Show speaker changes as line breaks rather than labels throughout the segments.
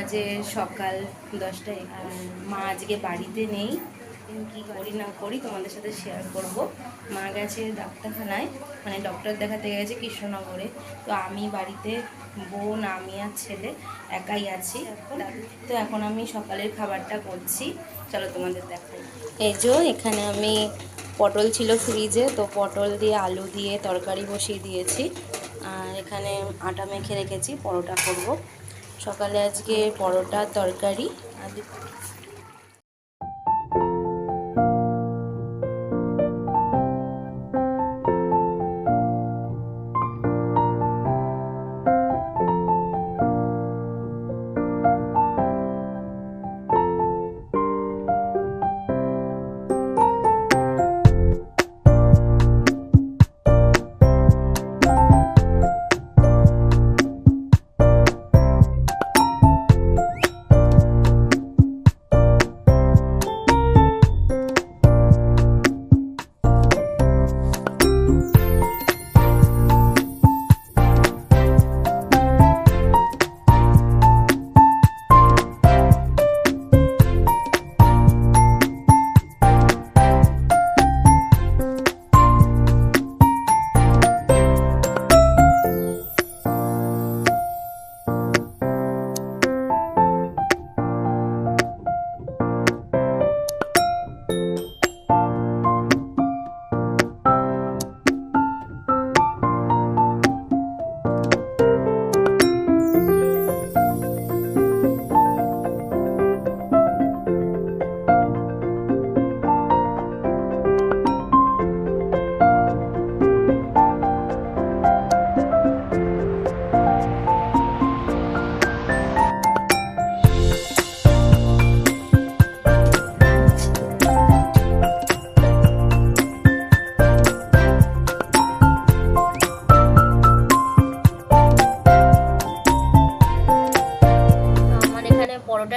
বাজে সকাল দশটায় মা আজকে বাড়িতে নেই। কী করি না করি তোমাদের সাথে শেয়ার করব। মা গেছে ডাক্তারখানায় মানে ডক্টর দেখাতে গেছে কৃষ্ণনগরে। তো আমি বাড়িতে বোন, আমি আর ছেলে একাই আছি। তো এখন আমি সকালের খাবারটা করছি। চলো তোমাদের দেখাই। এই যে এখানে আমি পটল ছিল ফ্রিজে তো পটল দিয়ে আলু দিয়ে তরকারি বসিয়ে দিয়েছি। আর এখানে আটা মেখে রেখেছি, পরোটা করব। সকালে আজকে পরোটা তরকারি। আর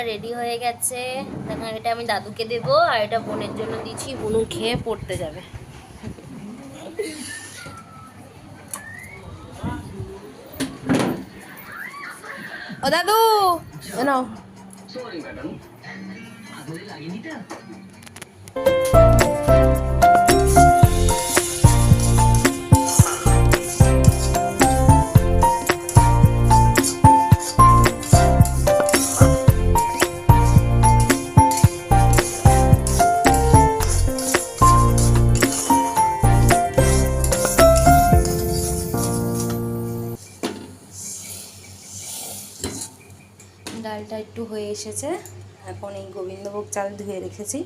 রেডি হয়ে গেছে। দেখুন এটা আমি দাদুকে দেব আর এটা বোনের জন্য দিচ্ছি। বোনু খেয়ে পড়তে যাবে। ও দাদু নাও। ডালটা একটু হয়ে এসেছে। এখন এই গোবিন্দভোগ চাল ধুয়ে রেখেছি।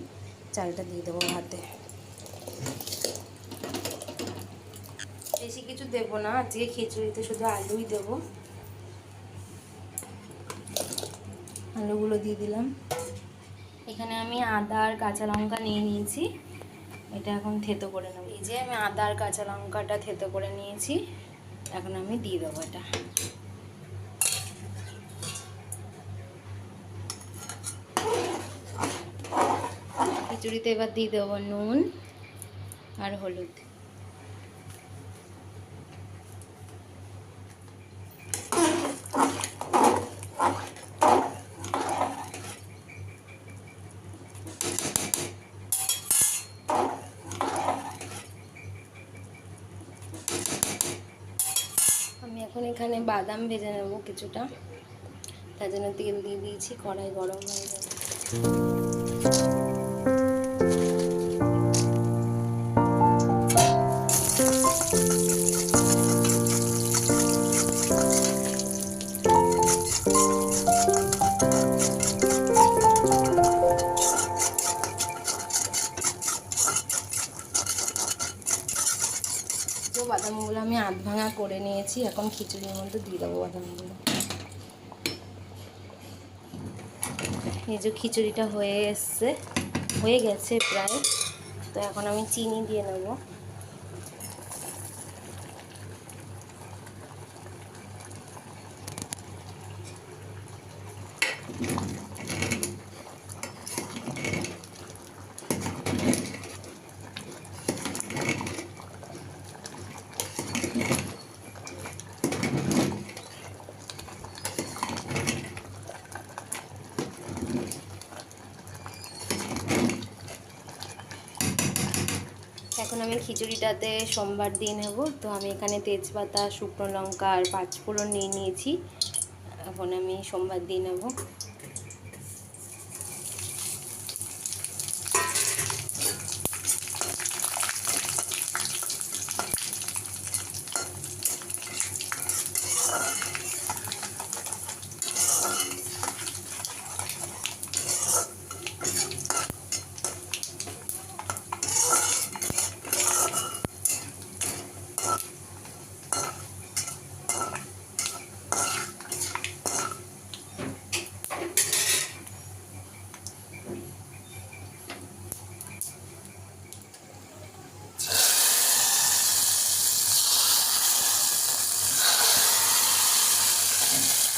চালটা দিয়ে দেবো ভাতে বেশি কিছু দেবো না, আজকে খিচুড়িতে শুধু আলুই দেবো। আলুগুলো দিয়ে দিলাম। এখানে আমি আদা আর কাঁচা লঙ্কা নিয়ে নিয়েছি। এটা এখন থেতো করে নেব। এই যে আমি আদা আর কাঁচা লঙ্কাটা থেতো করে নিয়েছি। এখন আমি দিয়ে দেবো এটা। খিচুড়িতে এবার দিয়ে দেবো নুন আর হলুদ। আমি এখন এখানে বাদাম ভেজে নেব কিছুটা। তার জন্য তেল দিয়ে দিয়েছি, কড়াই গরম হয়ে যাবে তো বাদামগুলো আমি আধ ভাঙা করে নিয়েছি, এখন খিচুড়ির মধ্যে দিয়ে দেবো বাদামগুলো। এই যে খিচুড়িটা হয়ে এসছে, হয়ে গেছে প্রায়। তো এখন আমি চিনি দিয়ে নেব। এখন আমি খিচুড়িটাতে সোমবার দিয়ে নেব। তো আমি এখানে তেজপাতা, শুকনো লঙ্কা আর পাঁচফোড়ন নিয়ে নিয়েছি। এখন আমি সোমবার দিয়ে নেব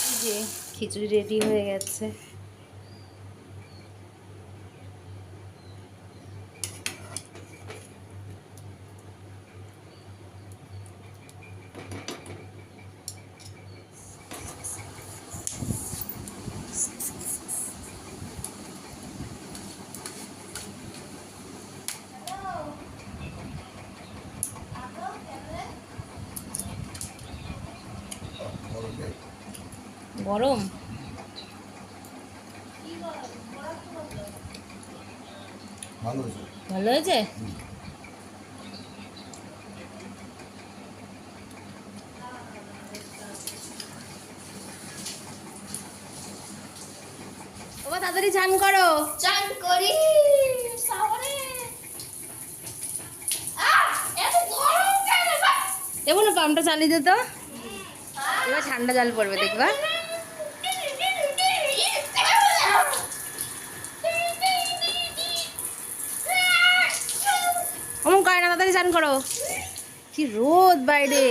এই যে খিচুড়ি রেডি হয়ে গেছে। গরম।
ভালো হয়েছে।
বাবা তাড়াতাড়ি চান করো।
চান
পাম্পটা চালিয়ে এবার ঠান্ডা জল পড়বে দেখবা। অমন করে না তাড়াতাড়ি চান করো কি রোদ বাইরে!